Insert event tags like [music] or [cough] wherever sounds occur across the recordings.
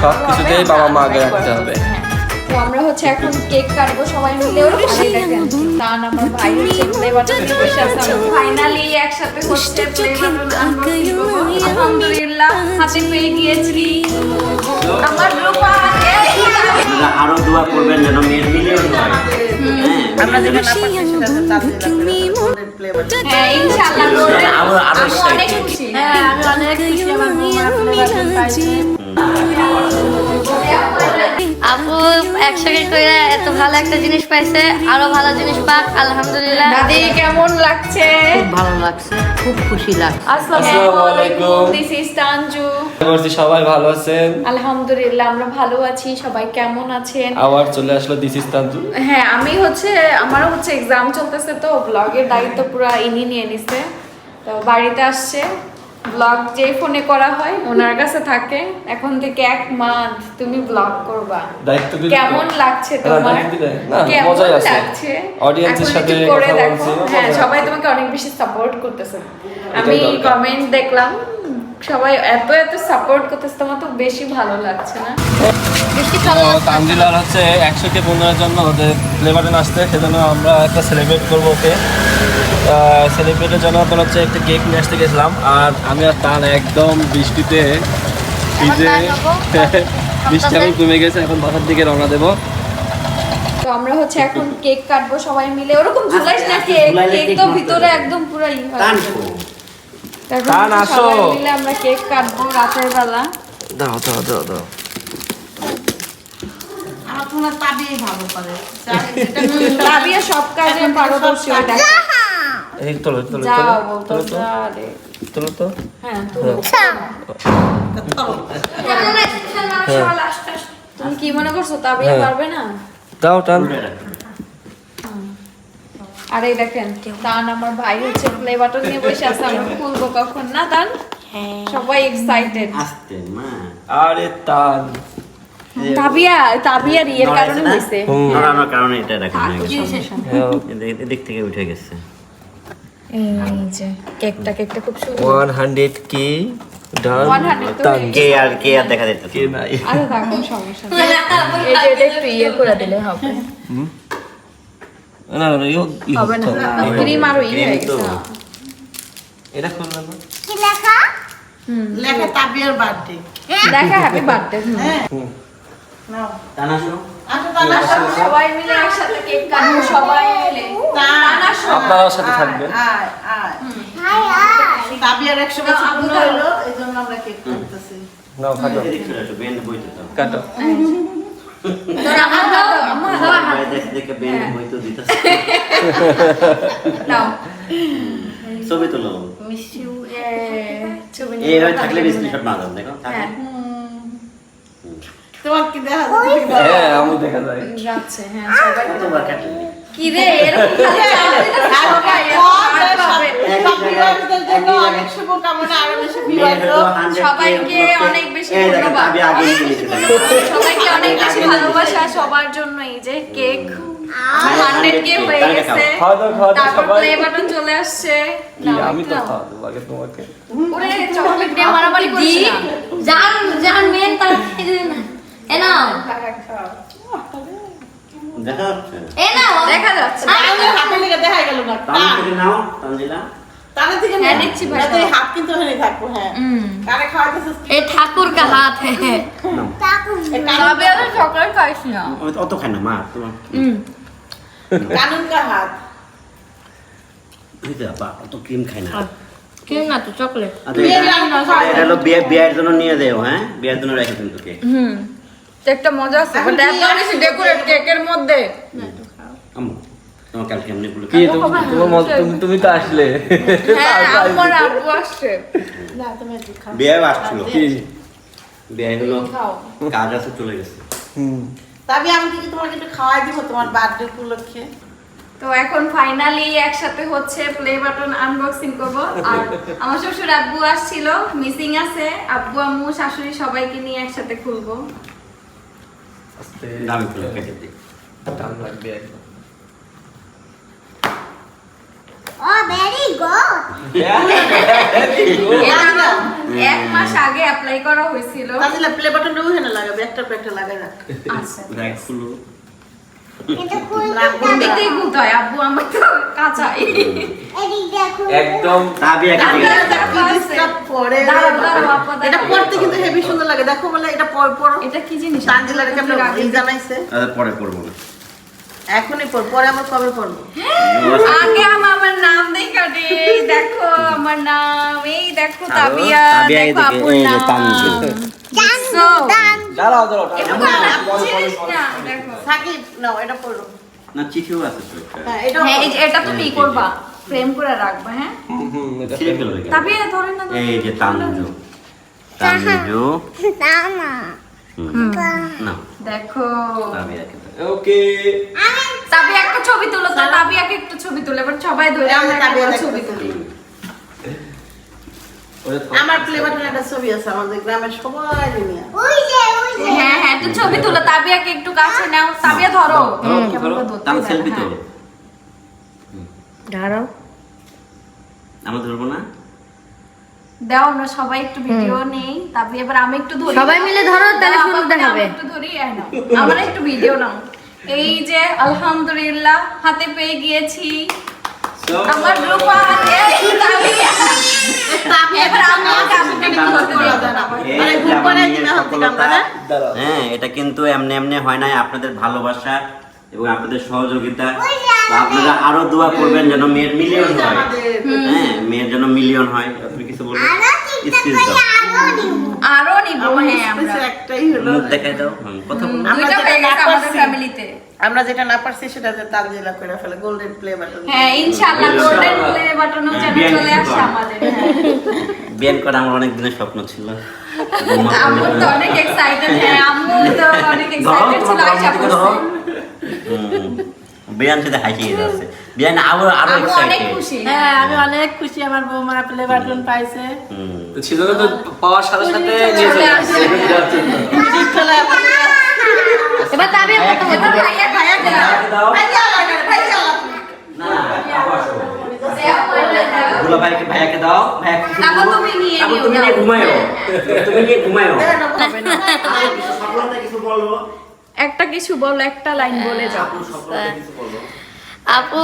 সব কিছুতেই বাবা মা আগে রাখতে হবে। হ্যাঁ। তো আমরা হচ্ছে এখন কেক কাটবো সবাই মিলে। ওরকম আরে দেখেন তান আমার ভাই হচ্ছে ফাইনালি একসাথে হচ্ছে আলহামদুলিল্লাহ হাতে পেয়ে গিয়েছি। আমার রূপা আরও দোয়া করবেন যেন মেয়ের মিলিয়ন হয়। হ্যাঁ, আমরা যেটা না পারছি সেটা তো হ্যাঁ আমি অনেক খুশি। হ্যাঁ আমি অনেক খুশি আমার আপু একসাথে করে এত ভালো একটা জিনিস পাইছে আরও ভালো জিনিস পাক আলহামদুলিল্লাহ। দাদি কেমন লাগছে? খুব ভালো লাগছে খুব খুশি লাগছে। আসসালামু আলাইকুম। This is Tanju. করছি সবাই ভালো আছেন। আলহামদুলিল্লাহ আমরা ভালো আছি সবাই কেমন আছেন? আবার চলে আসলো দিস তানজু। হ্যাঁ আমি হচ্ছে আমারও হচ্ছে এক্সাম চলতেছে তো ব্লগের দায়িত্ব পুরো ইনি নিয়ে নিছে তো বাড়িতে আসছে। ব্লগ যে ফোনে করা হয় ওনার কাছে থাকে। এখন থেকে এক মান্থ তুমি ব্লগ করবা। দায়িত্ব কেমন লাগছে তোমার? না, কেমন। লাগছে? এখন সাথে করে কথা দেখো। হ্যাঁ সবাই তোমাকে অনেক বেশি সাপোর্ট করতেছে। আমি। কমেন্ট দেখলাম সবাই এত এত সাপোর্ট করতেছে তোমার তো বেশি ভালো লাগছে না? তানজিলার হচ্ছে একশো কে পনেরোর জন্য ওদের বাটন আসতে সেজন্য আমরা একটা সেলিব্রেট করব ওকে। সেলিব্রেটের জন্য আপনার হচ্ছে একটা কেক নিয়ে আসতে গেছিলাম। আর আমি আর তান একদম বৃষ্টিতে ভিজে [laughs] বৃষ্টি এখন কমে গেছে এখন বাসার দিকে রওনা দেবো। তো আমরা হচ্ছে এখন কেক কাটবো সবাই মিলে। ওরকম ঝুলাইস না কেক কেক কেক তো ভিতরে একদম পুরো ই হয় তারপর টান হচ্ছে আসো। সবাই মিলে আমরা কেক কাটবো রাতের বেলা। দাও দাও দাও দাও। আমার তো তাবিয়ে ভালো করে। সব কাজে পারদর্শী ওটা এই তোলো তোলো তোলো তোলো তো। তোলো তো। হ্যাঁ তুমি তুমি কি মনে করছ হ্যাঁ। পারবে না? দাও টান। আর এই দেখেন তান আমার ভাই হচ্ছে প্লে বাটন নিয়ে বসে আছে আমরা খুলবো কখন না তান সবাই এক্সাইটেড আসতে মা। আরে টান। তাবিয়া ইয়ের কারণে হয়েছে এটা হয়ে হ্যাঁ। এদিক থেকে উঠে গেছে। এই যে কেকটা কেকটা খুব সুন্দর। ওয়ান হান্ড্রেড কে? ডান? 100 তো টান কে আর কে আর দেখা যেত? কে নাই? আরে থাকুন সমস্যা এই যে এটা একটু ইয়ে করে দিলে হবে। না না না ই হবে না। ক্রিম আরও ই হয়ে গেছে। এটা খুললাম না লেখা? তাবিয়ার বার্থডে দেখা হ্যাপি বার্থডে হ্যাঁ। নাও। টানা শুনো সবাই মিলে একসাথে কেক কাটবো সবাই মিলে। আপনারাও সাথে থাকবেন। আয় আয়। তাবিয়ার একশো বছর পূর্ণ হলো এই জন্য আমরা কেক কাটতেছি। নাও কাটো। এদিক চলে আসো বেন্ড বইতে দাও। কাটো। তোরা আমার দাও আমার দাও। ভাই দেখে দেখে বেন্ড বইতে দিতেছে নাও। ছবি তুলো। মিস ছবি এইভাবে থাকলে স্ক্রিনশট না। দেখো হ্যাঁ। তোমার কি দেখা যাচ্ছে হ্যাঁ আমি দেখা যায় যাচ্ছে হ্যাঁ সবাই তোমার কাটলে কি রে এরকম সবাইকে অনেক বেশি ধন্যবাদ। আমি আগে নিয়ে নিতে সবাইকে অনেক বেশি ভালোবাসা সবার জন্য এই যে কেক হয়ে আমি তো খাওয়া দেবো আগে তোমাকে ওরে চকলেট মারামারি দি করিস না যান যান মেন তার এ নাও দেখা যাচ্ছে। এ নাও দেখা যাচ্ছে তাদের হাতে লেগে দেখা গেল না। তামিল থেকে নাও তানজিলা। তাদের থেকে না। নিচ্ছি ভাই। না হাত কিন্তু ওখানে থাকব হ্যাঁ। কারে খাওয়াইতেছিস? এ ঠাকুর কা হাত। है নাও তবে আমি চকলেট খাইছি না। অত খাই না মা তোমার কানুন কা হাত। এই বাবা অত ক্রিম খাই না। কেউ না তো চকলেট। বিয়ের এটা- হলো জন্য নিয়ে দেও হ্যাঁ? বিয়ের জন্য রেখে কিন্তু কেক হুম। কেকটা মজা আছে বাট এত বেশি ডেকোরেট কেকের মধ্যে। আম্মু কি তুমি তুমি তুমি তো আসলে। হ্যাঁ [laughs] আমার আব্বু আসছে। না তুমি খাও। বিয়ে আসছিল। কি? বিয়ে হলো কাজ আছে চলে গেছে। হুম। তবে আমি কি তোমাকে একটু খাওয়াই দিব তোমার বার্থডে উপলক্ষে? তো এখন ফাইনালি একসাথে হচ্ছে প্লে বাটন আনবক্সিং করব। আর আমার শ্বশুর আব্বু আসছিল মিসিং আছে। আব্বু আম্মু শাশুড়ি সবাইকে নিয়ে একসাথে খুলবো। আস্তে দামি ফুলে কেটে দিই। টান লাগবে একদম। [laughs] এক মাস আগে অ্যাপ্লাই করা হয়েছিল। আসলে প্লে বাটনটা ওখানে লাগাবে একটা পর একটা লাগাই রাখ। আচ্ছা। ফুলু একদম। এটা পড়তে কিন্তু হেভি সুন্দর লাগে। দেখো বলে এটা পর পর। এটা কি জিনিস? পরে করব। না এখনই পর পরে আমরা কবে পড়ব? আগে আমার আমার নাম দেখা দেখো আমার নাম এই দেখো তাবিয়া দেখো আপুর নাম। দাঁড়াও দাঁড়াও না, দেখো। সাকিব নাও এটা পড়ো। না চিঠিও আছে হ্যাঁ এটা হ্যাঁ এই এটা তুমি করবা। ফ্রেম করে রাখবা হ্যাঁ? তাবিয়া ধরে না এই যে তানজু তানজু হুম। না দেখো। ওকে। তাবিয়া একটা ছবি তুলো তো তাবিয়াকে একটু ছবি তুলে এবার সবাই ধরে আমরা একটা তাবিয়া বড় দেখো। ছবি তুলি। আমার প্লে বাটনে একটা ছবি আছে আমাদের গ্রামের সবাই নিয়ে। হ্যাঁ হ্যাঁ একটু ছবি তুলো তাবিয়াকে একটু কাছে নাও। তাবিয়া ধরো। ধরো, তাহলে সেলফি তো হ্যাঁ। আমরা ধরবো না? দাও আমরা সবাই একটু ভিডিও নেই। তারপরে এবার আমি একটু ধরি। সবাই মিলে ধরো, তাহলে সুন্দর দেখাবে। একটু ধরি। আমরা একটু ভিডিও নাও। এই যে আলহামদুলিল্লাহ হাতে পেয়ে গিয়েছি। আমার দাঁড়াও হ্যাঁ এটা কিন্তু এমনি এমনি হয় নাই। আপনাদের ভালোবাসা এবং আপনাদের সহযোগিতা। আপনারা আরও দোয়া করবেন যেন মেয়ের মিলিয়ন হয়। হ্যাঁ মেয়ের যেন মিলিয়ন হয়। আপনি কিছু স্পিচ দাও আরও নিব আমার হ্যাঁ আমরা একটাই হলো মুখ দেখাই দাও হুম, কথা বলো আমরা যেটা হয়ে না গেছে আমাদের পারছি। ফ্যামিলিতে আমরা যেটা না পারছি সেটা যে তানজিলা করে ফেলে গোল্ডেন প্লে বাটন হ্যাঁ ইনশাআল্লাহ। গোল্ডেন প্লে বাটনও যেন চলে আসে আমাদের হ্যাঁ। করা আমার অনেক দিনের স্বপ্ন ছিল আম্মু তো অনেক এক্সাইটেড হ্যাঁ আম্মু তো অনেক এক্সাইটেড ছিল। পড়ছে হুম। বিয়ান সাথে হাসিয়ে যাচ্ছে বিয়ান আরও আরও অনেক খুশি হ্যাঁ আমি অনেক খুশি আমার বৌমা প্লে বাটন পাইছে তো সেজন্য তো পাওয়ার সাথে সাথে নিয়ে চলে আসছে এবার ভাইয়া ভাইয়া দাও ভাইয়া ভাইয়া না ভাইকে ভাইয়াকে। তুমি নিয়ে তুমি নিয়ে ঘুমায়ো তুমি নিয়ে ঘুমায়ো একটা কিছু বলো একটা লাইন বলে যাও আপু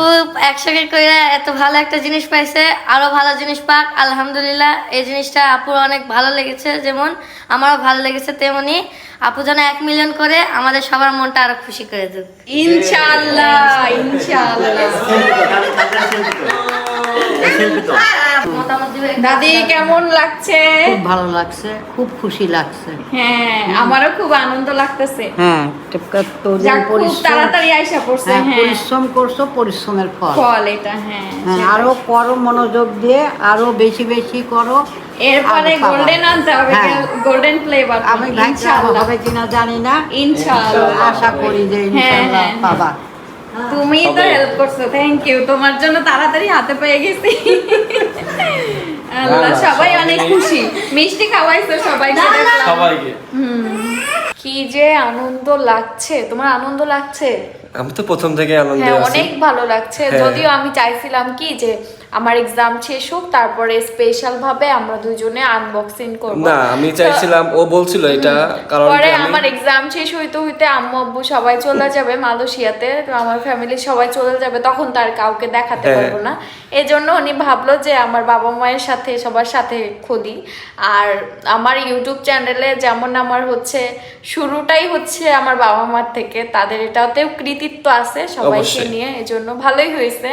একসঙ্গে কইরা এত ভালো একটা জিনিস পাইছে আরও ভালো জিনিস পাক আলহামদুলিল্লাহ। এই জিনিসটা আপুর অনেক ভালো লেগেছে যেমন আমারও ভালো লেগেছে তেমনি। আপু যেন এক মিলিয়ন করে আমাদের সবার মনটা আরও খুশি করে দেবে ইনশাল্লাহ ইনশাআল্লাহ। দাদি কেমন লাগছে? খুব ভালো লাগছে খুব খুশি লাগছে। হ্যাঁ আমারও খুব আনন্দ লাগতেছে। হ্যাঁ তাড়াতাড়ি আইসা পড়ছে হ্যাঁ হ্যাঁ। পরিশ্রম করছ পরিশ্রমের ফল। ফল এটা হ্যাঁ হ্যাঁ আরও করো মনোযোগ দিয়ে আরও বেশি বেশি করো। এরপরে গোল্ডেন আনতে হবে হ্যাঁ। গোল্ডেন ফ্লেভার আমি ইনশাআল্লাহ। হবে কিনা জানি না। ইনশাআল্লাহ। আশা করি যে ইনশাআল্লাহ হ্যাঁ, হ্যাঁ। পাবা। তুমি তো হেল্প করছ থ্যাংক ইউ তোমার জন্য তাড়াতাড়ি হাতে পেয়ে গেছি। আল্লাহ সবাই অনেক খুশি। মিষ্টি খাওয়াইছো সবাই। সবাইকে। কি যে আনন্দ লাগছে। তোমার আনন্দ লাগছে? আমি তো প্রথম থেকে আনন্দ হ্যাঁ অনেক ভালো লাগছে। হ্যাঁ। যদিও আমি চাইছিলাম কি যে আমার এক্সাম শেষ হোক তারপরে স্পেশাল ভাবে আমরা দুজনে আনবক্সিং করব না আমি চাইছিলাম ও বলছিল এটা কারণ পরে আমার এক্সাম শেষ হইতে হইতে আম্মু আব্বু সবাই চলে যাবে মালয়েশিয়াতে তো আমার ফ্যামিলি সবাই চলে যাবে তখন তার কাউকে দেখাতে হ্যাঁ। পারব না এই জন্য উনি ভাবলো যে আমার বাবা মায়ের সাথে সবার সাথে খুলি আর আমার ইউটিউব চ্যানেলে যেমন আমার হচ্ছে শুরুটাই হচ্ছে আমার বাবা মার থেকে তাদের এটাতেও কৃতিত্ব আছে সবাইকে। নিয়ে এজন্য ভালোই হয়েছে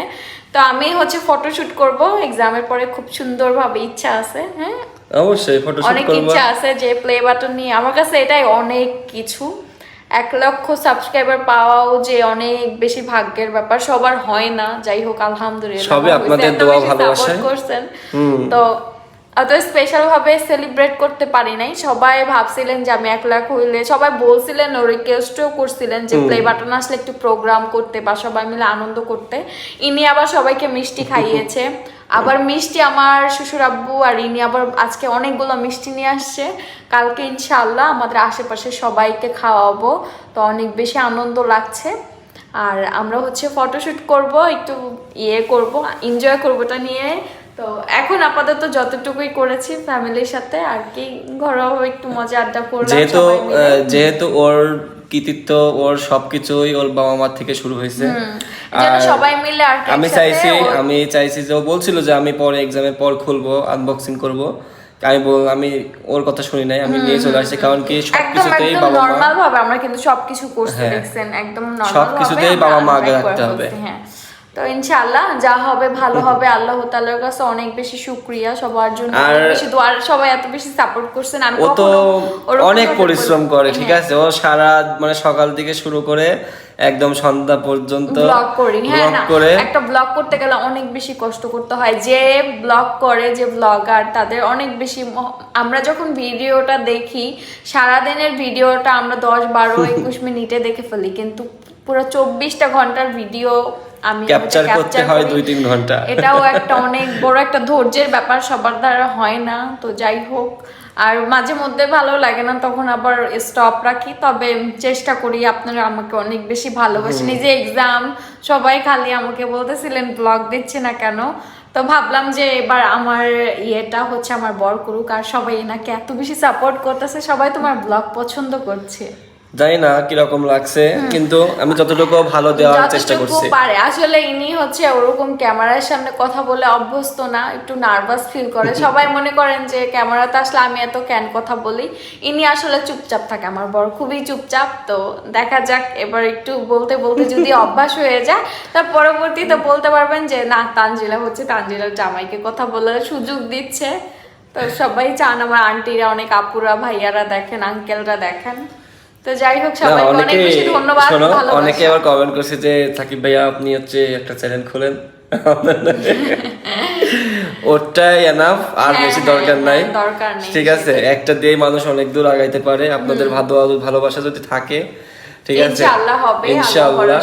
তো আমি হচ্ছে ফটোশুট করব এক্সামের পরে খুব সুন্দরভাবে ইচ্ছা আছে হ্যাঁ? অবশ্যই ফটোশুট অনেক ইচ্ছা আছে যে প্লে বাটন নিয়ে। আমার কাছে এটাই অনেক কিছু। এক লক্ষ সাবস্ক্রাইবার পাওয়াও যে অনেক বেশি ভাগ্যের ব্যাপার সবার হয় না। যাই হোক আলহামদুলিল্লাহ সবাই আপনাদের দোয়া ভালোবাসা করছেন। তো অত স্পেশাল ভাবে সেলিব্রেট করতে পারি নাই সবাই ভাবছিলেন যে আমি এক লাখ হইলে সবাই বলছিলেন ও রিকোয়েস্টও করছিলেন যে প্লে বাটন আসলে একটু প্রোগ্রাম করতে বা সবাই মিলে আনন্দ করতে। ইনি আবার সবাইকে মিষ্টি খাইয়েছে। আবার মিষ্টি আমার শ্বশুর আব্বু আর ইনি আবার আজকে অনেকগুলো মিষ্টি নিয়ে আসছে। কালকে ইনশাআল্লাহ আমাদের আশেপাশে সবাইকে খাওয়াবো। তো অনেক বেশি আনন্দ লাগছে। আর আমরা হচ্ছে ফটোশুট করব একটু ইয়ে করব এনজয় করবোটা নিয়ে। তো এখন আপাতত যতটুকুই করেছি ফ্যামিলির সাথে আর কি ঘরোয়া একটু মজা আড্ডা করলাম যেহেতু যেহেতু ওর কৃতিত্ব ওর সবকিছুই ওর বাবা মার থেকে শুরু হয়েছে। সবাই মিলে আর আমি চাইছি আমি চাইছি যে ও বলছিল যে আমি পরে এক্সামের পর খুলবো আনবক্সিং করব। আমি বল আমি ওর কথা শুনি নাই আমি নিয়ে চলে আসছি কারণ কি সবকিছুতেই বাবা মা নর্মাল ভাবে আমরা কিন্তু সবকিছু করছি হ্যাঁ। দেখছেন একদম নর্মাল সবকিছুতেই বাবা মা আগে রাখতে হবে। হ্যাঁ। তো ইনশাআল্লাহ যা হবে ভালো হবে। আল্লাহ তাআলার কাছে অনেক বেশি শুকরিয়া সবার জন্য। আর- বেশি দোয়ার সবাই এত বেশি সাপোর্ট করছেন আমি ও তো অনেক পরিশ্রম করে ঠিক হ্যাঁ। আছে? ও সারা মানে সকাল থেকে শুরু করে একদম সন্ধ্যা পর্যন্ত ব্লগ করি। হ্যাঁ না একটা ব্লগ করতে গেলে অনেক বেশি কষ্ট করতে হয়। যে ব্লগ করে যে ব্লগার তাদের অনেক বেশি আমরা যখন ভিডিওটা দেখি সারাদিনের ভিডিওটা আমরা দশ বারো [laughs] একুশ মিনিটে দেখে ফেলি। কিন্তু পুরো চব্বিশটা ঘণ্টার ভিডিও আমি ক্যাপচার করতে হয় দুই তিন ঘণ্টা। এটাও একটা অনেক বড় একটা ধৈর্যের ব্যাপার সবার দ্বারা হয় না তো যাই হোক। আর মাঝে মধ্যে ভালো লাগে না তখন আবার স্টপ রাখি তবে চেষ্টা করি আপনারা আমাকে অনেক বেশি ভালোবাসেন। এই যে এক্সাম সবাই খালি আমাকে বলতেছিলেন ব্লগ দিচ্ছে না কেন? তো ভাবলাম যে এবার আমার ইয়েটা হচ্ছে আমার বর করুক আর সবাই এনাকে এত বেশি সাপোর্ট করতেছে সবাই তোমার ব্লগ পছন্দ করছে। জানি না কীরকম লাগছে কিন্তু আমি যতটুকু ভালো দেওয়ার চেষ্টা করছি। পারে। আসলে ইনি হচ্ছে ওরকম ক্যামেরার সামনে কথা বলে অভ্যস্ত না একটু নার্ভাস ফিল করে। [laughs] সবাই মনে করেন যে ক্যামেরাতে আসলে আমি এত ক্যান কথা বলি। ইনি আসলে চুপচাপ থাকে আমার বড় খুবই চুপচাপ। তো দেখা যাক এবার একটু বলতে বলতে যদি [laughs] অভ্যাস হয়ে যায় তার পরবর্তীতে বলতে পারবেন যে না তানজিলা হচ্ছে তানজিলার জামাইকে কথা বলার সুযোগ দিচ্ছে। তো সবাই চান আমার আন্টিরা অনেক আপুরা ভাইয়ারা দেখেন আঙ্কেলরা দেখেন। তো যাই হোক সবাইকে অনেক বেশি ধন্যবাদ অনেকে আবার কমেন্ট করছে যে সাকিব ভাইয়া আপনি হচ্ছে একটা চ্যানেল খোলেন? [laughs] ওটাই এনাফ আর হ্যাঁ, বেশি হ্যাঁ, দরকার নাই। হ্যাঁ, নেই, ঠিক আছে একটা দিয়ে মানুষ অনেক দূর আগাইতে পারে। আপনাদের ভালো ভালোবাসা যদি থাকে ঠিক আছে? ইনশাআল্লাহ।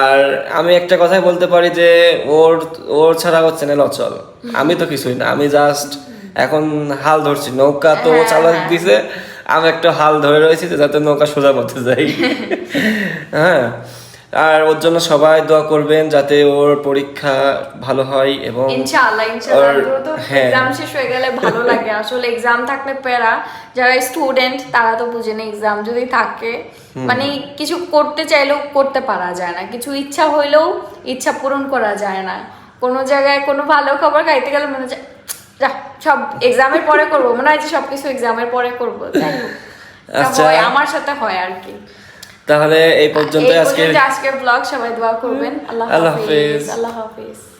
আর আমি একটা কথাই বলতে পারি যে ওর ওর ছাড়া ওর চ্যানেল অচল। আমি তো কিছুই না আমি জাস্ট এখন হাল ধরছি নৌকা তো চালাক। দিছে। আমি একটা হাল ধরে রয়েছি যাতে নৌকা সোজা পথে যাই। [laughs] হ্যাঁ। আর ওর জন্য সবাই দোয়া করবেন যাতে ওর পরীক্ষা ভালো হয় এবং ইনশাআল্লাহ ইনশাআল্লাহ হ্যাঁ। এক্সাম শেষ হয়ে গেলে ভালো লাগে। আসলে এক্সাম থাকলে প্যারা যারা স্টুডেন্ট তারা তো বুঝে না এক্সাম যদি থাকে। মানে কিছু করতে চাইলেও করতে পারা যায় না। কিছু ইচ্ছা হইলেও ইচ্ছা পূরণ করা যায় না। কোনো জায়গায় কোনো ভালো খবর খাইতে গেলে মনে যে, যা সব এক্সামের পরে করব। মনে হয় যে সবকিছু এক্সামের পরে করব। তাই আচ্ছা। আমার সাথে হয় আর কি। তাহলে এই পর্যন্ত আজকে আজকের ব্লগ সবাই দোয়া করবেন। আল্লাহ হাফেজ। আল্লাহ হাফেজ।